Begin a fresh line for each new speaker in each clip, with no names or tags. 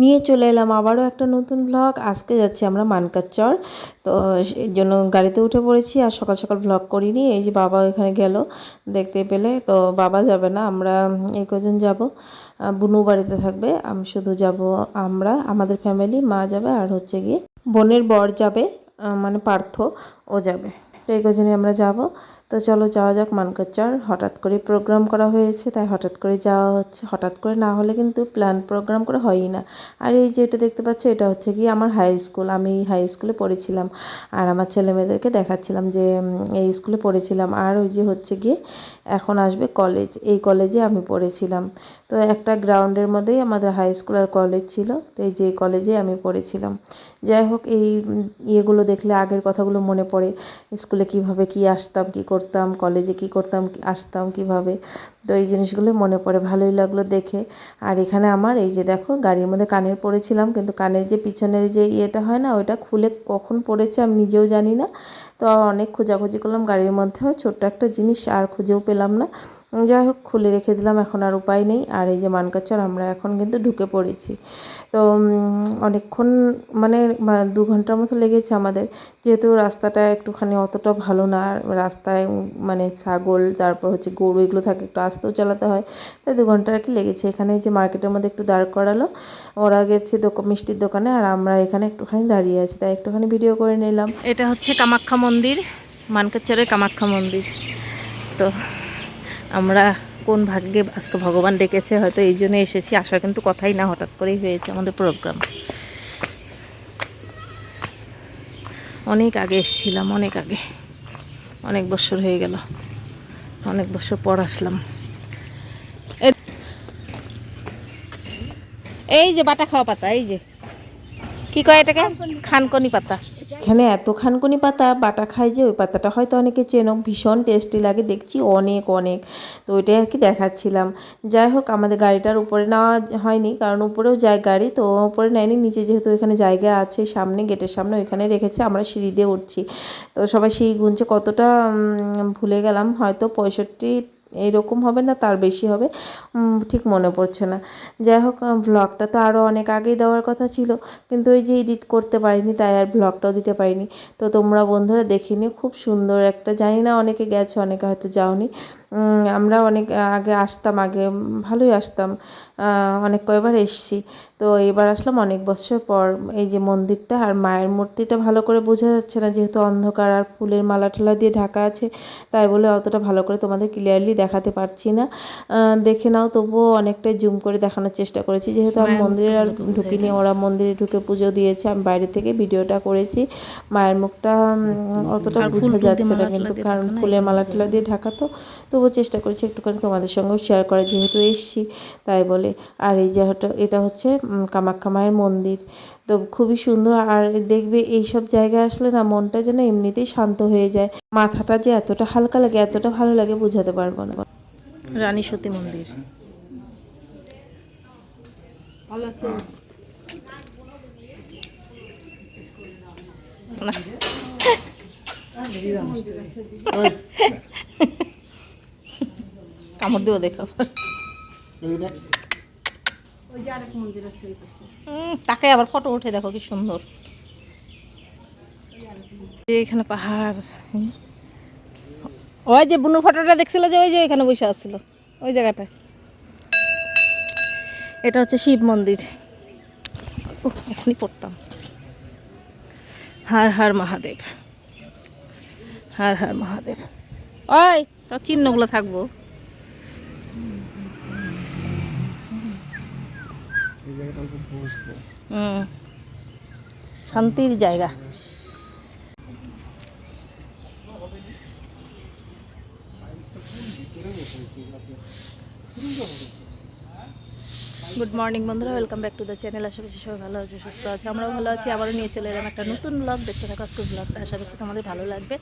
নিয়ে চলে এলাম আবারও একটা নতুন ব্লগ আজকে যাচ্ছি আমরা মানকাচর। তো সেই জন্য গাড়িতে উঠে পড়েছি আর সকাল সকাল ব্লগ করিনি। এই যে বাবা ওখানে গেল, দেখতে পেলে। তো বাবা যাবে না, আমরা এই কজন যাব। বুনু বাড়িতে থাকবে, আমি শুধু যাব আমরা, আমাদের ফ্যামিলি মা যাবে আর হচ্ছে গিয়ে বোনের বর যাবে মানে পার্থ, ও যাবে। তো এই কজনে আমরা যাব। তো চলো যাওয়া যাক মানকাচর। হঠাৎ করে প্রোগ্রাম করা হয়েছে, তাই হঠাৎ করে যাওয়া হচ্ছে। হঠাৎ করে না হলে কিন্তু প্ল্যান প্রোগ্রাম করে হয়ই না। আর এই যে এটা দেখতে পাচ্ছ, এটা হচ্ছে কি আমার হাই স্কুল আমি হাই স্কুলে পড়েছিলাম। আর আমার ছেলে মেয়েদেরকে দেখাচ্ছিলাম যে এই স্কুলে পড়েছিলাম। আর ওই যে হচ্ছে গিয়ে এখন আসবে কলেজ এই কলেজে আমি পড়েছিলাম। তো একটা গ্রাউন্ডের মধ্যেই আমাদের হাই স্কুল আর কলেজ ছিল। তো এই যে কলেজে আমি পড়েছিলাম। যাই হোক, এই ইয়েগুলো দেখলে আগের কথাগুলো মনে পড়ে। স্কুলে কীভাবে কি আসতাম, কি করতাম কলেজে কি করতাম, আসতাম কীভাবে? তো এই জিনিসগুলো মনে পড়ে, ভালোই লাগল দেখে। আর এখানে আমার এই যে দেখো, গাড়ির মধ্যে কানের পড়েছিলাম, কিন্তু কানের যে পিছনের যে ইয়েটা হয় না, ওইটা খুলে কখন পড়েছে আমি নিজেও জানি না। তো অনেক খোঁজাখুঁজি করলাম, গাড়ির মধ্যেও ছোট্ট একটা জিনিস আর খুঁজেও পেলাম না। যাই হোক, খুলে রেখে দিলাম, এখন আর উপায় নেই। আর এই যে মানকাচর, আমরা এখন কিন্তু ঢুকে পড়েছি। তো অনেকক্ষণ মানে দু ঘণ্টার মতো লেগেছে আমাদের। যেহেতু রাস্তাটা একটুখানি অতটা ভালো না রাস্তায় মানে ছাগল, তারপর হচ্ছে গরু, এগুলো থাকে, একটু আস্তেও চালাতে হয়। তাই দু ঘণ্টা আর কি লেগেছে। এখানে যে মার্কেটের মধ্যে একটু দাঁড় করালো। ওরা গেছে মিষ্টির দোকানে, আর আমরা এখানে একটুখানি দাঁড়িয়ে আছি। তাই একটুখানি ভিডিও করে নিলাম। এটা হচ্ছে কামাখ্যা মন্দির, মানকাচরের কামাখ্যা মন্দির। তো আমরা কোন ভাগ্যে আজকে ভগবান ডেকেছে, হয়তো এই জন্য এসেছি। আসা কিন্তু কথাই না, হঠাৎ করেই হয়েছে আমাদের প্রোগ্রাম অনেক আগে এসেছিলাম, অনেক আগে। অনেক বছর হয়ে গেল, অনেক বছর পর আসলাম। এই যে বাটা খাওয়া পাতা, এই যে। কি কয় এটাকে? খানকনি পাতা। এখানে এত খানকনি পাতা, বাটা খায় যে ওই পাতাটা হয়তো অনেকে চেনো, ভীষণ টেস্টি লাগে, দেখছি অনেক অনেক। তো ওইটাই আর কি দেখাচ্ছিলাম। যাই হোক, আমাদের গাড়িটার উপরে নেওয়া হয়নি, কারণ উপরেও যায় গাড়ি, তো উপরে নেয়নি, নিচে যেহেতু এখানে জায়গা আছে, সামনে, গেটের সামনে ওইখানে রেখেছে, আমরা সিঁড়ি দিয়ে উঠছি। তো সবাই সিঁড়ি গুনছে, কতটা ভুলে গেলাম, হয়তো পঁয়ষট্টি এইরকম হবে না, তার বেশি হবে। ঠিক মনে পড়ছে না। যাই হোক ব্লগটা তো আরও অনেক আগেই দেওয়ার কথা ছিল, কিন্তু ওই যে এডিট করতে পারিনি, তাই আর ব্লগটাও দিতে পারিনি। তো তোমরা বন্ধুরা দেখিনি খুব সুন্দর একটা, জানি না অনেকে গেছো, অনেকে হয়তো যাওনি। আমরা অনেক আগে আসতাম, আগে ভালোই আসতাম। অনেক কয়বার এসছি। তো এবার আসলাম অনেক বছর পর এই যে মন্দিরটা আর মায়ের মূর্তিটা ভালো করে বোঝা যাচ্ছে না যেহেতু অন্ধকার আর ফুলের মালা টালা দিয়ে ঢাকা আছে তাই বলে অতটা ভালো করে তোমাদের ক্লিয়ারলি দেখাতে পারছি না। দেখে নাও তবুও অনেকটাই জুম করে দেখানোর চেষ্টা করেছি যেহেতু আমি মন্দিরে আর ঢুকিনি ওরা মন্দিরে ঢুকে পুজো দিয়েছে আমি বাইরে থেকে ভিডিওটা করেছি। মায়ের মুখটা অতটা বোঝা যাচ্ছে না কিন্তু কারণ ফুলের মালা টালা দিয়ে ঢাকা তো তবুও চেষ্টা করেছি একটুখানি তোমাদের সঙ্গেও শেয়ার করার যেহেতু এসছি তাই বলে। আর এই যে এটা হচ্ছে কামাখ্যা মায়ের মন্দির। তো খুবই সুন্দর। আর দেখবে এই সব জায়গায় আসলে না মনটা যেন এমনিতেই শান্ত হয়ে যায়। মাথাটা যে এতটা হালকা লাগে এতটা ভালো লাগে বোঝাতে পারব না। রানী সতী মন্দির। কামড় দিও দেখো। তাকে আবার ফটো উঠে দেখো কি সুন্দর। এখানে পাহাড় ওই যে বুনুর ফটোটা দেখছিল যে, ওই যে এখানে বসে আসছিল, ওই জায়গাটায়। এটা হচ্ছে শিব মন্দির। এখনই পড়তাম। হার হার মহাদেব। হার হার মহাদেব। ওই চিহ্নগুলো থাকব। হুম। শান্তির জায়গা। গুড মর্নিং বন্ধুরা welcome back to the channel আশা করছি সবাই ভালো আছে, সুস্থ আছে। আমরাও ভালো আছি, আবারও নিয়ে চলে এলাম একটা নতুন ব্লগ দেখতে থাকো, আজকের ব্লগটা আশা করছি তোমাদের ভালো লাগবে।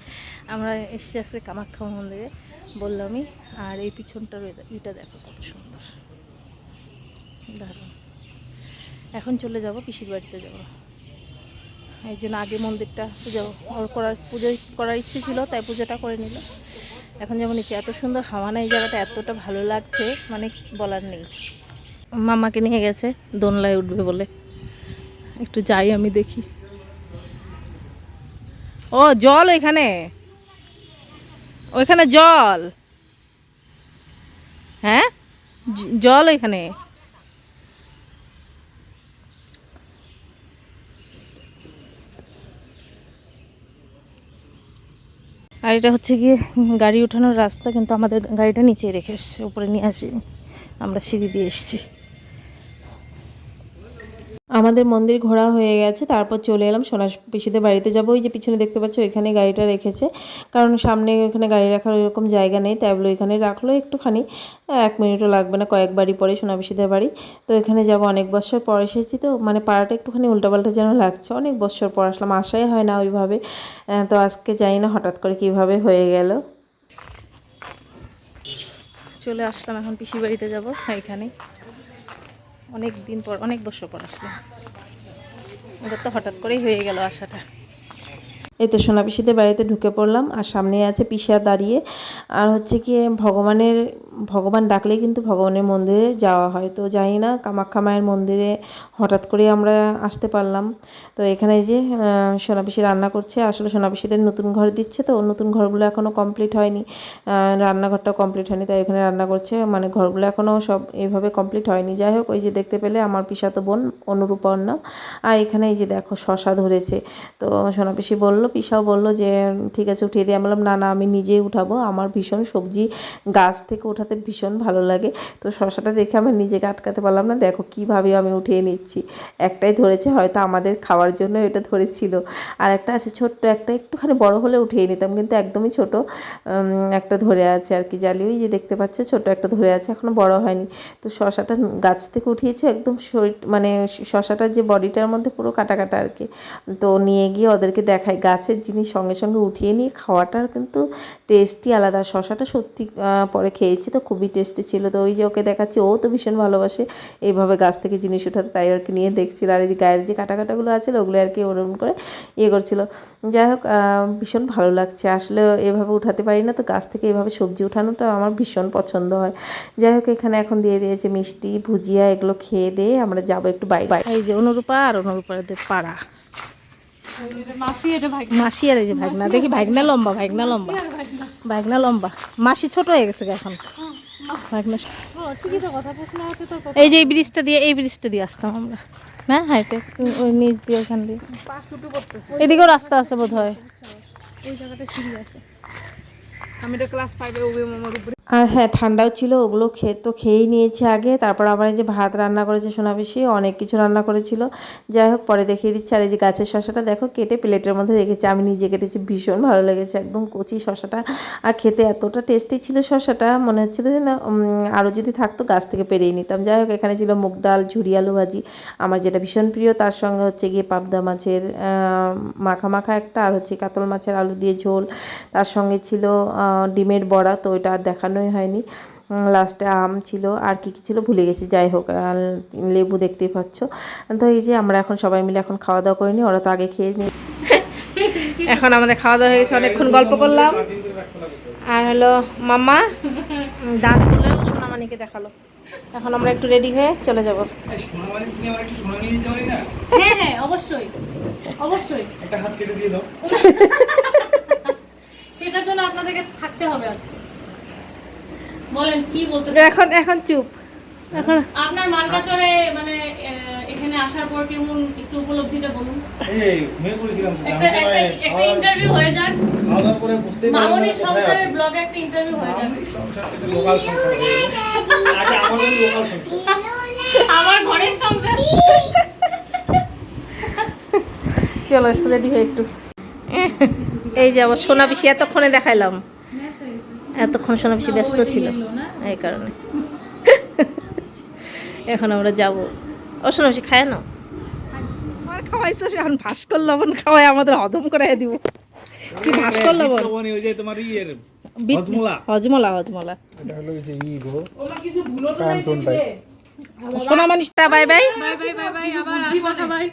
আমরা এসেছি আজকে কামাখ্যা মন্দিরে, বললামই। আর এই পিছনটার এটা দেখো কত সুন্দর। দারুণ। এখন চলে যাব, পিসির বাড়িতে যাব। এই জন্য আগে মন্দিরটা পুজো করার পুজো করার ইচ্ছে ছিল, তাই পুজোটা করে নিল। এখন যেমন নিচে এত সুন্দর হাওয়া না এই জায়গাটা এতটা ভালো লাগছে মানে বলার নেই। মামাকে নিয়ে গেছে দোনলায় উঠবে বলে।
একটু যাই আমি দেখি। ও, জল ওইখানে। ওইখানে জল। হ্যাঁ? জল ওইখানে। আর এটা হচ্ছে গিয়ে গাড়ি ওঠানোর রাস্তা, কিন্তু আমাদের গাড়িটা নিচে রেখে এসছে, উপরে নিয়ে আসিনি। আমরা সিঁড়ি দিয়ে এসেছি।
আমাদের মন্দির ঘোরা হয়ে গেছে, তারপর চলে এলাম সোনা পিসিদের বাড়িতে যাব। ওই যে পিছনে দেখতে পাচ্ছ, ওইখানে গাড়িটা রেখেছে। কারণ সামনে ওখানে গাড়ি রাখার ওইরকম জায়গা নেই তাই বলে ওইখানে রাখল একটুখানি, এক মিনিটও লাগবে না কয়েক বাড়ি পরে সোনা পিসিদের বাড়ি। তো এখানে যাব অনেক বছর পর এসেছি, তো মানে পাড়াটা একটুখানি উল্টাপাল্টা যেন লাগছে। অনেক বছর পর আসলাম, আশাই হয় না ওইভাবে। তো আজকে জানি না হঠাৎ করে কীভাবে হয়ে গেল।
চলে আসলাম, এখন পিসি বাড়িতে যাব এখানে অনেক দিন পর, অনেক বছর পর আসলাম। ওদের তো হঠাৎ করেই হয়ে গেল আসাটা
এই তো সোনা পিসিদের বাড়িতে ঢুকে পড়লাম, আর সামনে আছে পিসা দাঁড়িয়ে। আর হচ্ছে কি, ভগবানের ভগবান ডাকলে কিন্তু ভগবানের মন্দিরে যাওয়া হয়। তো জানি না কামাখ্যা মায়ের মন্দিরে হঠাৎ করে আমরা আসতে পারলাম। তো এখানে যে আহ, সোনা পিসি রান্না করছে আসলে সোনা পিসিদের নতুন ঘর দিচ্ছে তো নতুন ঘরগুলো এখনও কমপ্লিট হয়নি। আহ, রান্নাঘরটাও কমপ্লিট হয়নি তাই এখানে রান্না করছে। মানে ঘরগুলো এখনও সব এইভাবে কমপ্লিট হয়নি। যাই হোক ওই যে দেখতে পেলে আমার পিসাতো বোন অনুরূপর নাম আর এখানে এই যে দেখো শশা ধরেছে। তো সোনা পিসি বলল পিসাও বলল যে ঠিক আছে উঠিয়ে দিয়ে আমি বললাম না না আমি নিজেই উঠাবো। আমার ভীষণ সবজি গাছ থেকে ওঠাতে ভীষণ ভালো লাগে। তো শশাটা দেখে আমার নিজেকে আটকাতে পারলাম না। দেখো কীভাবে আমি উঠিয়ে নিচ্ছি। একটাই ধরেছে, হয়তো আমাদের খাওয়ার জন্য এটা ধরেছিল। আর একটা আছে ছোট্ট একটা, একটুখানি বড় হলে উঠিয়ে নিতাম, কিন্তু একদমই ছোট একটা ধরে আছে আর কি। ওই যে দেখতে পাচ্ছে ছোট একটা ধরে আছে এখনও বড় হয়নি। তো শশাটা গাছ থেকে উঠিয়েছে, একদম শরীর মানে শশাটার যে বডিটার মধ্যে পুরো কাটা কাটা আর কি। তো নিয়ে গিয়ে ওদেরকে দেখাই। গাছের জিনিস সঙ্গে সঙ্গে উঠিয়ে নিয়ে খাওয়াটার কিন্তু টেস্টই আলাদা। শশাটা সত্যি পরে খেয়েছি, তো খুবই টেস্টি ছিল। তো ওই যে ওকে দেখাচ্ছি, ও তো ভীষণ ভালোবাসে। এইভাবে গাছ থেকে জিনিস উঠাতে তাই আর কি নিয়ে দেখছিল। আর এই যে গায়ের যে কাটা কাটাগুলো আছে ওগুলো আর কি ওরকম করে ইয়ে করছিল। যাই হোক ভীষণ ভালো লাগছে। আসলে এভাবে উঠাতে পারি না তো গাছ থেকে এভাবে সবজি উঠানোটা আমার ভীষণ পছন্দ হয়। যাই হোক, এখানে এখন দিয়ে দিয়েছে মিষ্টি, ভুজিয়া, এগুলো খেয়ে দিয়ে আমরা যাব একটু বাই বাই
এই যে অনুরূপা আর অনুরূপাদের পাড়া। মাসি আর এই যে ভাগনা। দেখি ভাগনা লম্বা ভাগনা লম্বা। ভাগনা। লম্বা। মাসি ছোট হয়ে গেছে এখন। ভাগনা এই যে এই ব্রিজটা দিয়ে এই ব্রিজটা দিয়ে আসতাম আমরা। হ্যাঁ হাইটে ওই নিচ দিয়ে ওখান দিয়ে। এদিকেও রাস্তা আছে বোধ হয়
আর হ্যাঁ ঠান্ডাও ছিল, ওগুলো খেয়ে তো খেয়েই নিয়েছি আগে। তারপর আবার এই যে ভাত রান্না করেছে সোনা বেশি অনেক কিছু রান্না করেছিল। যাই হোক, পরে দেখিয়ে দিচ্ছি। আর এই যে গাছের শশাটা দেখো, কেটে প্লেটের মধ্যে রেখেছি। আমি নিজে কেটেছি, ভীষণ ভালো লেগেছে, একদম কচি শশাটা আর খেতে এতটা টেস্টি ছিল শশাটা মনে হচ্ছিল যে না আরও যদি থাকতো, গাছ থেকে পেরিয়ে নিতাম। যাই হোক, এখানে ছিল মুগ ডাল ঝুড়ি আলু ভাজি। আমার যেটা ভীষণ প্রিয়, তার সঙ্গে হচ্ছে গিয়ে পাবদা মাছের মাখা মাখা একটা, আর হচ্ছে কাতল মাছের আলু দিয়ে ঝোল। তার সঙ্গে ছিল ডিমের বড়া, তো ওইটা আর দেখানোই হয়নি। লাস্টে আম ছিল আর কি কি ছিল ভুলে গেছি যাই হোক আর লেবু দেখতেই পাচ্ছ। তো এই যে আমরা এখন সবাই মিলে এখন খাওয়া দাওয়া করিনি ওরা তো আগে খেয়ে নিয়ে
এখন আমাদের খাওয়া দাওয়া হয়ে গেছে অনেকক্ষণ গল্প করলাম। আর হলো মাম্মা ডান্স করলেও সোনামানিকে দেখাল। এখন আমরা একটু রেডি হয়ে চলে যাব।
না?
হ্যাঁ হ্যাঁ অবশ্যই অবশ্যই।
একটা হাত কেটে দিয়ে দাও।
সেটার জন্য আপনাদেরকে থাকতে হবে আজকে। বলেন কি বলতে
এখন এখন চুপ। এখন
আপনার মানকাচরে মানে এখানে আসার পর কেমন একটু উপলব্ধিটা বলুন?
এই পড়েছিলাম তো।
একটা একটা ইন্টারভিউ হয়ে যাক।
খাওয়া দাওয়া করে বুঝতেই পারলাম না
সংসারের ব্লগে একটা ইন্টারভিউ হয়ে যাক।
সংসার থেকে লোকাল সংসার। আগে আমাদের লোকাল সংসার।
আমার ঘরের সংসার।
চলো রেডি হয়ে একটু। এই যে আবার সোনা পিসি এতক্ষণে দেখাইলাম। এতক্ষণ সোনা পিসি ব্যস্ত ছিল এই কারণে। এখন আমরা যাব। ও সোনা পিসি খায় না? আর খাওয়াইছো সে এখন ভাস্কর লবণ খাওয়াই আমাদের হজম করে দিব। কি ভাস্কর লবণ?
ওই যে তোমার ইয়ের হজমোলা।
হজমলা হজমলা।
এটা হলো যে ই গো।
সোনা মানিসটা bye bye.
Bye bye bye bye আবার আসব সবাই।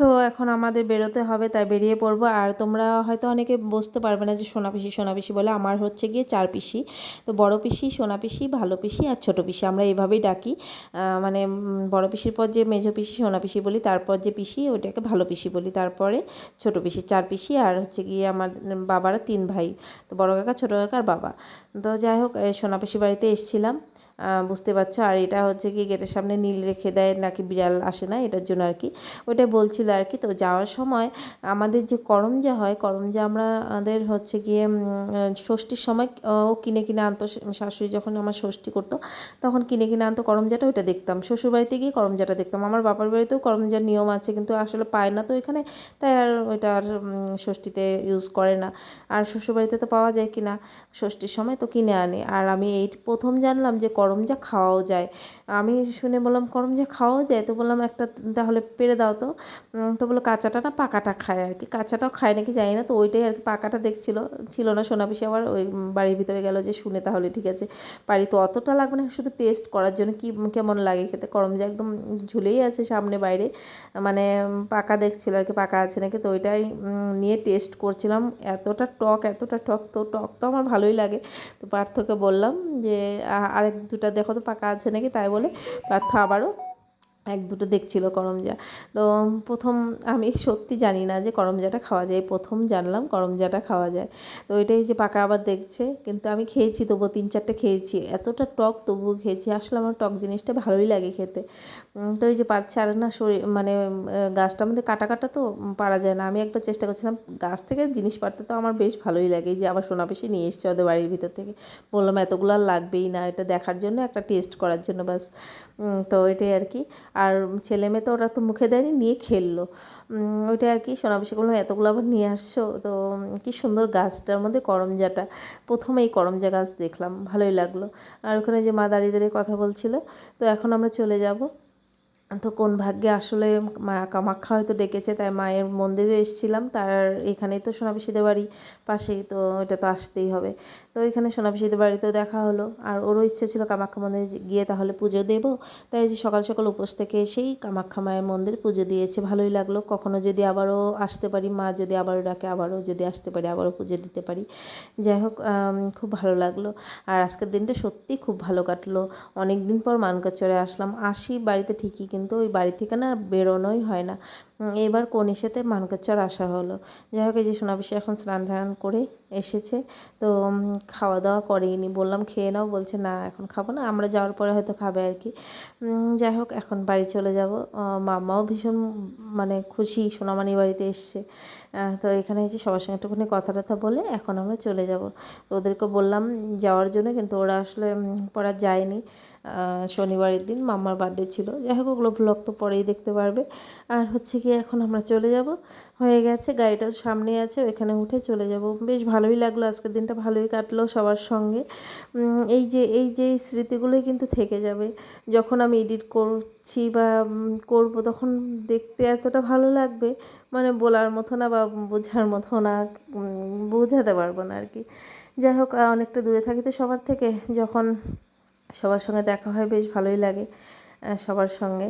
তো এখন আমাদের বেরোতে হবে, তাই বেরিয়ে পড়ব। আর তোমরা হয়তো অনেকে বুঝতে পারবে না যে সোনা পিসি সোনা পিসি বলে আমার হচ্ছে গিয়ে চার পিসি। তো বড় পিসি, সোনা পিসি, ভালো পিসি আর ছোটো পিসি আমরা এভাবেই ডাকি। মানে বড় পিসির পর যে মেজো পিসি, সোনা পিসি বলি, তারপর যে পিসি, ওইটাকে ভালো পিসি বলি। তারপরে ছোটো পিসি, চার পিসি আর হচ্ছে গিয়ে আমার বাবারা তিন ভাই। তো বড় কাকা, ছোটো কাকা আর বাবা। তো যাই হোক সোনা পিসি বাড়িতে এসেছিলাম। বুঝতে পারছ? আর এটা হচ্ছে কি গেটের সামনে নীল রেখে দেয়, নাকি বিড়াল আসে না, এটার জন্য আর কি। ওইটাই বলছিল আর কি। তো যাওয়ার সময় আমাদের যে করমজা হয়, করমজা আমরা আমাদের হচ্ছে গিয়ে ষষ্ঠীর সময়, ও কিনে কিনে আনতো শাশুড়ি যখন আমার ষষ্ঠী করতো, তখন কিনে কিনে আনতো করমজাটা, ওইটা দেখতাম। শ্বশুর বাড়িতে গিয়ে করমজাটা দেখতাম। আমার বাবার বাড়িতেও করমজার নিয়ম আছে, কিন্তু আসলে পায় না তো এখানে, তাই আর ওইটা আর ষষ্ঠীতে ইউজ করে না। আর শ্বশুর বাড়িতে তো পাওয়া যায় কিনা, ষষ্ঠীর সময় তো কিনে আনে। আর আমি এই প্রথম জানলাম যে করমজা খাওয়াও যায়। আমি শুনে বললাম করম যা খাওয়াও যায়? তো বললাম, একটা তাহলে পেরে দাও তো। তো বলল, কাঁচাটা না পাকাটা খায় আর কি কাঁচাটাও খায় নাকি জানি না, তো ওইটাই আর কি পাকাটা দেখছিল, ছিল না। সোনা পিসি আবার ওই বাড়ির ভিতরে গেল যে, শুনে তাহলে ঠিক আছে, পারি। তো অতটা লাগবে না, শুধু টেস্ট করার জন্য কি কেমন লাগে খেতে। করমজা একদম ঝুলেই আছে সামনে বাইরে মানে পাকা দেখছিল আর কি পাকা আছে নাকি। তো ওইটাই নিয়ে টেস্ট করছিলাম। এতটা টক এতটা টক, তো টক তো আমার ভালোই লাগে। তো পার্থকে বললাম যে আরেক দুটা দেখো তো পাকা আছে নাকি তাই বলে ব্যর্থ আবারও এক দুটো দেখছিল করমজা। তো প্রথম আমি সত্যি জানি না যে করমজাটা খাওয়া যায়। প্রথম জানলাম করমজাটা খাওয়া যায়। তো ওইটাই যে পাকা আবার দেখছে। কিন্তু আমি খেয়েছি, তবুও তিন চারটে খেয়েছি। এতটা টক তবুও খেয়েছি। আসলে আমার টক জিনিসটা ভালোই লাগে খেতে। তো এই যে পারছে আর না শরীর মানে গাছটা আমাদের কাটা কাটা তো পারা যায় না। আমি একবার চেষ্টা করছিলাম গাছ থেকে জিনিস পারতে তো আমার বেশ ভালোই লাগে যে আবার সোনা পিসি নিয়ে এসছে ওদের বাড়ির ভিতর থেকে। বললাম, এতগুলো আর লাগবেই না। এটা দেখার জন্য, একটা টেস্ট করার জন্য বাস। তো এটাই আর কি। আর ছেলে মেয়ে তো ওরা তো মুখে দেয়নি, নিয়ে খেললো। ওইটা আর কি সোনা পিসি বললাম এতগুলো আবার নিয়ে আসছো? তো কি সুন্দর গাছটার মধ্যে করমজাটা। প্রথমে এই করমজা গাছ দেখলাম, ভালোই লাগল। আর ওখানে যে মা দাঁড়িয়ে দাঁড়িয়ে কথা বলছিল, তো এখন আমরা চলে যাব। তো কোন ভাগ্যে? আসলে মা কামাখ্যা হয়তো ডেকেছে, তাই মায়ের মন্দিরে এসেছিলাম। তার এখানে তো সোনাপিসিদের বাড়ি পাশেই, তো এটা তো আসতেই হবে। তো এখানে সোনাপিসিদের বাড়িতেও দেখা হলো। আর ওরও ইচ্ছে ছিল কামাখ্যা মন্দিরে গিয়ে তাহলে পুজো দেব। তাই যে সকাল সকাল উপোস থেকে এসেই কামাখ্যা মায়ের মন্দির পুজো দিয়েছে। ভালোই লাগল। কখনো যদি আবারও আসতে পারি, মা যদি আবারও ডাকে, আবারও যদি আসতে পারি, আবারও পুজো দিতে পারি। যাই হোক খুব ভালো লাগল। আর আজকের দিনটা সত্যি খুব ভালো কাটলো। অনেক দিন পর মানকাচরে আসলাম। আসি বাড়িতে ঠিকই, কিন্তু ওই বাড়ি থেকে না বেরোনোই হয় না। এবার কনিসাতে মানকাচর আসা হলো। যাই হোক, এই যে সোনাবিশি এখন স্নান টান করে এসেছে, তো খাওয়া দাওয়া করেইনি। বললাম, খেয়ে নাও। বলছে, না, এখন খাব না। আমরা যাওয়ার পরে হয়তো খাবে আর কি। যাই হোক, এখন বাড়ি চলে যাব। মামাও ভীষণ মানে খুশি সোনামানি বাড়িতে এসছে। তো এখানে এসে সবার সঙ্গে একটুখানি কথা টথা বলে এখন আমরা চলে যাব। তো ওদেরকে বললাম যাওয়ার জন্য, কিন্তু ওরা আসলে পড়া যায়নি। শনিবারের দিন মাম্মার বার্থডে ছিল। যাই হোক, ওগুলো ব্লগ তো পরেই দেখতে পারবে। আর হচ্ছে কি এখন আমরা চলে যাব। হয়ে গেছে, গাড়িটা সামনে আছে, ওইখানে উঠে চলে যাব। বেশ ভালোই লাগল, আজকের দিনটা ভালোই কাটলো সবার সঙ্গে। এই যে এই যে স্মৃতিগুলোই কিন্তু থেকে যাবে। যখন আমি এডিট করছি বা করব তখন দেখতে এতটা ভালো লাগবে মানে বলার মতো না বা বোঝার মতো না বোঝাতে পারব না আর কি যাই হোক অনেকটা দূরে থাকি তো সবার থেকে, যখন সবার সঙ্গে দেখা হয় বেশ ভালোই লাগে সবার সঙ্গে।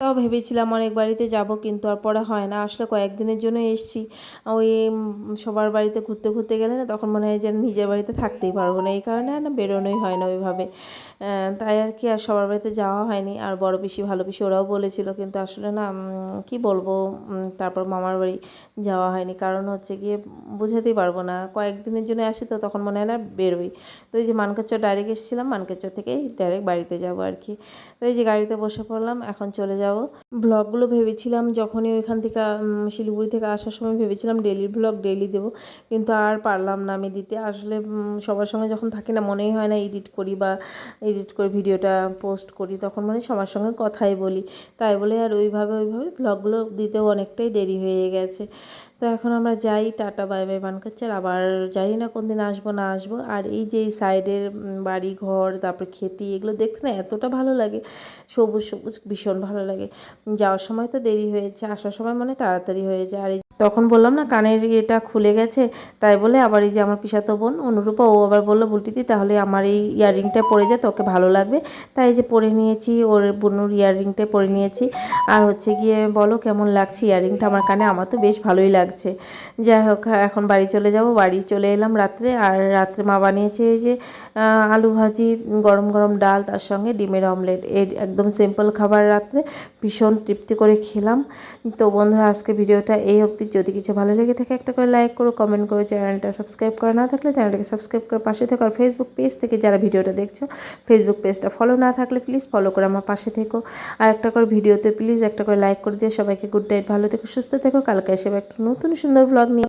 তাও ভেবেছিলাম অনেক বাড়িতে যাব, কিন্তু আর পরে হয় না। আসলে কয়েকদিনের জন্য এসছি। ওই সবার বাড়িতে ঘুরতে ঘুরতে গেলে না তখন মনে হয় যে নিজের বাড়িতে থাকতেই পারব না। এই কারণে আর না বেরোনোই হয় না ওইভাবে। তাই আর কি আর সবার বাড়িতে যাওয়া হয়নি। আর বড় পিসি, ভালো পিসি ওরাও বলেছিল, কিন্তু আসলে না কি বলব তারপর মামার বাড়ি যাওয়া হয়নি। কারণ হচ্ছে গিয়ে বোঝাতেই পারব না। কয়েকদিনের জন্য আসি তো তখন মনে হয় না বেরোই। তো এই যে মানকাচর ডাইরেক্ট এসেছিলাম মানকাচর থেকেই ডাইরেক্ট বাড়িতে যাব আর কি। তো এই যে গাড়িতে বসে পড়লাম, এখন চলে যাব ব্লগগুলো ভেবেছিলাম যখনই ওইখান থেকে শিলিগুড়ি থেকে আসার সময় ভেবেছিলাম ডেলি ব্লগ, ডেলি দেবো। কিন্তু আর পারলাম না আমি দিতে। আসলে সবার সঙ্গে যখন থাকি না, মনেই হয় না এডিট করি বা এডিট করে ভিডিওটা পোস্ট করি। তখন মানে সবার সঙ্গে কথাই বলি। তাই বলে আর ওইভাবে ওইভাবে ব্লগগুলো দিতেও অনেকটাই দেরি হয়ে গেছে। তো এখন আমরা যাই টাটা, বাই বাই মানকাচ্চার আবার জানি না কোন দিন আসব, না আসব। আর এই যে এই সাইডের বাড়ি, ঘর, তারপর খেতি, এগুলো দেখতে না এতটা ভালো লাগে। সবুজ সবুজ, ভীষণ ভালো লাগে। যাওয়ার সময় তো দেরি হয়েছে আসার সময় মানে তাড়াতাড়ি হয়ে যায়। আর তখন বললাম, না, কানের ইয়েটা খুলে গেছে। তাই বলে আবার এই যে আমার পিসাতো বোন, অনুরূপা, ও আবার বলল বুলটিদি তাহলে আমার এই ইয়াররিংটা পরে যায় তোকে ভালো লাগবে। তাই যে পরে নিয়েছি, ওর বোনুর ইয়াররিংটা পরে নিয়েছি। আর হচ্ছে গিয়ে, বলো কেমন লাগছে ইয়াররিংটা? আমার কানে, আমার তো বেশ ভালোই লাগছে। যাই হোক, এখন বাড়ি চলে যাব। বাড়ি চলে এলাম রাত্রে, আর রাত্রে মা বানিয়েছে এই যে আলু ভাজি, গরম গরম ডাল, তার সঙ্গে ডিমের অমলেট। এর একদম সিম্পল খাবার রাত্রে। ভীষণ তৃপ্তি করে খেলাম। তো বন্ধুরা, আজকে ভিডিওটা এই অবধি। যদি কিছু ভালো লেগে থাকে, একটা করে লাইক করো কমেন্ট করো চ্যানেলটা সাবস্ক্রাইব করা না থাকলে চ্যানেলটাকে সাবস্ক্রাইব করে পাশে থেকো আর ফেসবুক পেজ থেকে যারা ভিডিওটা দেখছ ফেসবুক পেজটা ফলো না থাকলে প্লিজ ফলো করে আমার পাশে থেকো। আর একটা করে ভিডিওতে প্লিজ একটা করে লাইক করে দিয়ে সবাইকে গুড নাইট ভালো থেকো, সুস্থ থেকো। কালকে এসে একটা নতুন সুন্দর ব্লগ নিয়ে।